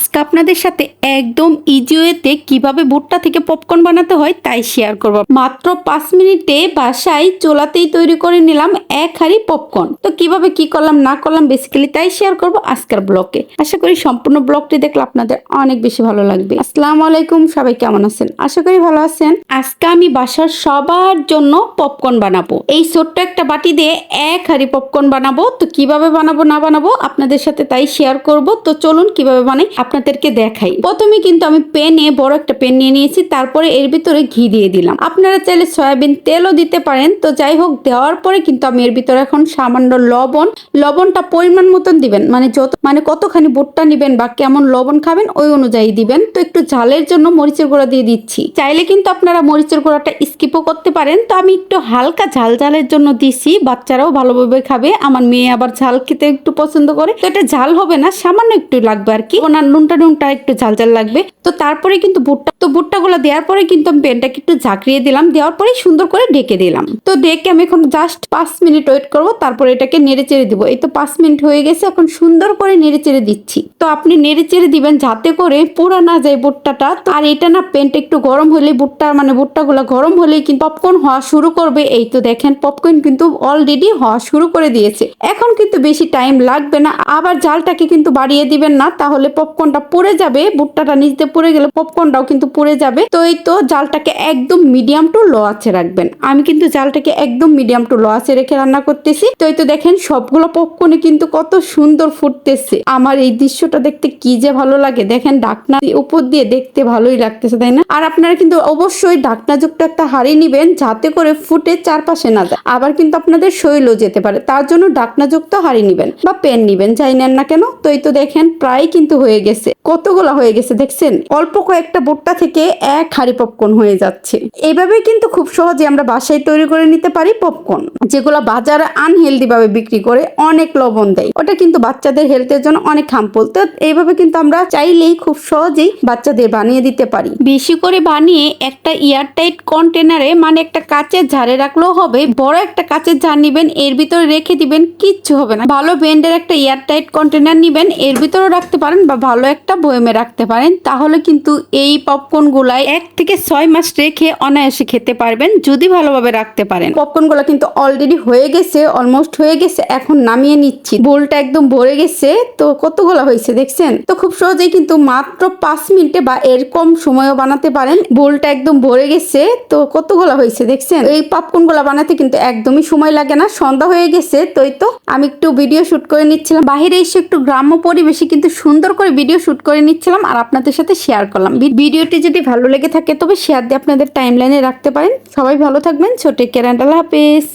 ask আপনাদের সাথে একদম ইজি ওয়েতে কীভাবে ভুট্টা থেকে পপকর্ন বানাতে হয় তাই শেয়ার করব। মাত্র পাঁচ মিনিটে বাসায় চোলাতেই তৈরি করে নিলাম এক হাঁড়ি পপকর্ন তো কীভাবে কি করলাম, না করলাম বেসিক্যালি তাই শেয়ার করব আজকের ব্লগে আশা করি সম্পূর্ণ ব্লগটি দেখলে আপনাদের অনেক বেশি ভালো লাগবে। আসসালামু আলাইকুম, সবাই কেমন আছেন? আশা করি ভালো আছেন। আজকে আমি বাসার সবার জন্য পপকর্ন বানাবো। এই ছোট্ট একটা বাটি দিয়ে এক হাঁড়ি পপকর্ন বানাবো। তো কীভাবে বানাবো, না বানাবো আপনাদের সাথে তাই শেয়ার করব। তো চলুন কীভাবে বানাই আপনাদেরকে দেখাই। প্রথমে কিন্তু আমি পেনে বড় একটা পেন নিয়ে নিয়েছি, তারপরে এর ভিতরে ঘি দিয়ে দিলাম। আপনারা চাইলে সয়াবিন তেলও দিতে পারেন। তো যাই হোক, দেওয়ার পরে কিন্তু আমি এর ভিতরে এখন সামান্য লবণ, লবণটা পরিমাণ মতন দিবেন। মানে যত মানে কতখানি ভুট্টা নিবেন বা কেমন লবণ খাবেন, ওই অনুযায়ী দিবেন। তো একটু ঝালের জন্য মরিচের গুঁড়া দিয়ে দিচ্ছি। চাইলে কিন্তু আপনারা মরিচের গুঁড়াটা স্কিপও করতে পারেন। তো আমি একটু হালকা ঝাল ঝালের জন্য দিছি। বাচ্চারাও ভালোভাবে খাবে। আমার মেয়ে আবার ঝাল খেতে একটু পছন্দ করে। তো এটা ঝাল হবে না, সামান্য একটু লাগবে আর কি। ওনার নুনটা নুনটা একটু ঝাল ঝাল লাগবে। তো তারপরে কিন্তু ভুট্টা তো ভুট্টাগুলো দেওয়ার পরে কিন্তু আমি পেনটাকে একটু ঝাঁকড়িয়ে দিলাম, দেওয়ার পরে সুন্দর করে ঢেকে দিলাম। তো ডেকে আমি এখন জাস্ট পাঁচ মিনিট ওয়েট করব, তারপরে এটাকে নেড়ে চেড়ে দিব। এই তো পাঁচ মিনিট হয়ে গেছে, এখন সুন্দর করে নেড়ে চেড়ে দিচ্ছি। তো আপনি নেড়ে চেড়ে দিবেন যাতে করে পুরা না যায় ভুট্টাটা আর এটা না পেনটা একটু গরম হলে ভুট্টা মানে ভুট্টাগুলো গরম হলেই কিন্তু পপকর্ন হওয়া শুরু করবে। এই তো দেখেন পপকর্ন কিন্তু অলরেডি হওয়া শুরু করে দিয়েছে। এখন কিন্তু বেশি টাইম লাগবে না, আবার জালটাকে কিন্তু বাড়িয়ে দিবেন না, তাহলে পপকর্নটা পুড়ে যাবে ভুট্টাটা নিচে পুড়ে গেলে পপকর্নটাও কিন্তু পুড়ে যাবে। তো এই তো জালটাকে একদম মিডিয়াম টু লো আছে রাখবেন। আমি কিন্তু জালটাকে একদম মিডিয়াম টু লো আছে রেখে রান্না করতেছি। তো এই তো দেখেন সবগুলো পপকর্নে কিন্তু কত সুন্দর ফুটতেছে। আমার এই দৃশ্যটা দেখতে কি যে ভালো লাগে। দেখেন ডাকনা উপর দিয়ে দেখতে ভালোই লাগতেছে, তাই না? আর আপনারা কিন্তু অবশ্যই ডাকনাযুক্ত একটা হাড়ি নিবেন যাতে করে ফুটে চারপাশে না যায়। আবার কিন্তু আপনাদের শৈলও যেতে পারে। তার জন্য ডাকনাযুক্ত হাড়ি নিবেন বা পেন নিবেন, যাই নেন না কেন। তো এই তো দেখেন প্রায় কিন্তু হয়ে গেছে। কতগুলো হয়ে গেছে দেখছেন? অল্প কয়েকটা ভুট্টা থেকে এক হাড়ি পপকর্ন হয়ে যাচ্ছে। এভাবে কিন্তু খুব সহজে আমরা বাসায় তৈরি করে নিতে পারি পপকর্ন যেগুলো বাজারে আনহেলদি ভাবে বিক্রি করে অনেক লবণ দেয়। ওটা কিন্তু বাচ্চাদের হেলথের জন্য অনেক হার্মফুল তো এইভাবে কিন্তু আমরা চাইলেই খুব সহজেই বাচ্চাদের বানিয়ে দিতে পারি। বেশি করে বানিয়ে একটা এয়ারটাইট কন্টেনারে মানে একটা কাচের ঝাড়ে রাখলেও হবে, বড় একটা কাচের ঝাড় নিবেন, এর ভিতরে রেখে দিবেন, কিচ্ছু হবে না। ভালো ব্র্যান্ডের একটা এয়ারটাইট কন্টেনার নিবেন, এর ভিতরেও রাখতে পারেন বা ভালো একটা বয়মে রাখতে পারেন, তাহলে কিন্তু এই পপকর্ন গুলাই এক থেকে ছয় মাস রেখে অনায়াসে খেতে পারবেন, যদি ভালোভাবে রাখতে পারেন। পপকর্নগুলো কিন্তু অলরেডি হয়ে গেছে অলমোস্ট হয়ে গেছে, এখন নামিয়ে নিচ্ছি। বোলটা একদম ভরে গেছে, তো কতগুলো হয়েছে দেখছেন? তো খুব সহজেই কিন্তু মাত্র পাঁচ মিনিটে বা এর কম সময়ও বানাতে পারেন। বোলটা একদম ভরে গেছে, তো কতগুলো হয়েছে দেখছেন? এই পপকর্নগুলা বানাতে কিন্তু একদমই সময় লাগে না, সন্ধ্যা হয়ে গেছে, তো তো আমি একটু ভিডিও শুট করে নিচ্ছিলাম। বাইরে এসে একটু গ্রাম্য পরিবেশে কিন্তু সুন্দর করে ভিডিও শুট করে নিচ্ছিলাম আর আপনাদের সাথে শেয়ার করলাম। ভিডিওটি যদি ভালো লেগে থাকে তবে শেয়ার দিয়ে আপনাদের টাইম লাইনে রাখতে পারেন। সবাই ভালো থাকবেন। ছোটে কেরান্ডাল হাফেজ।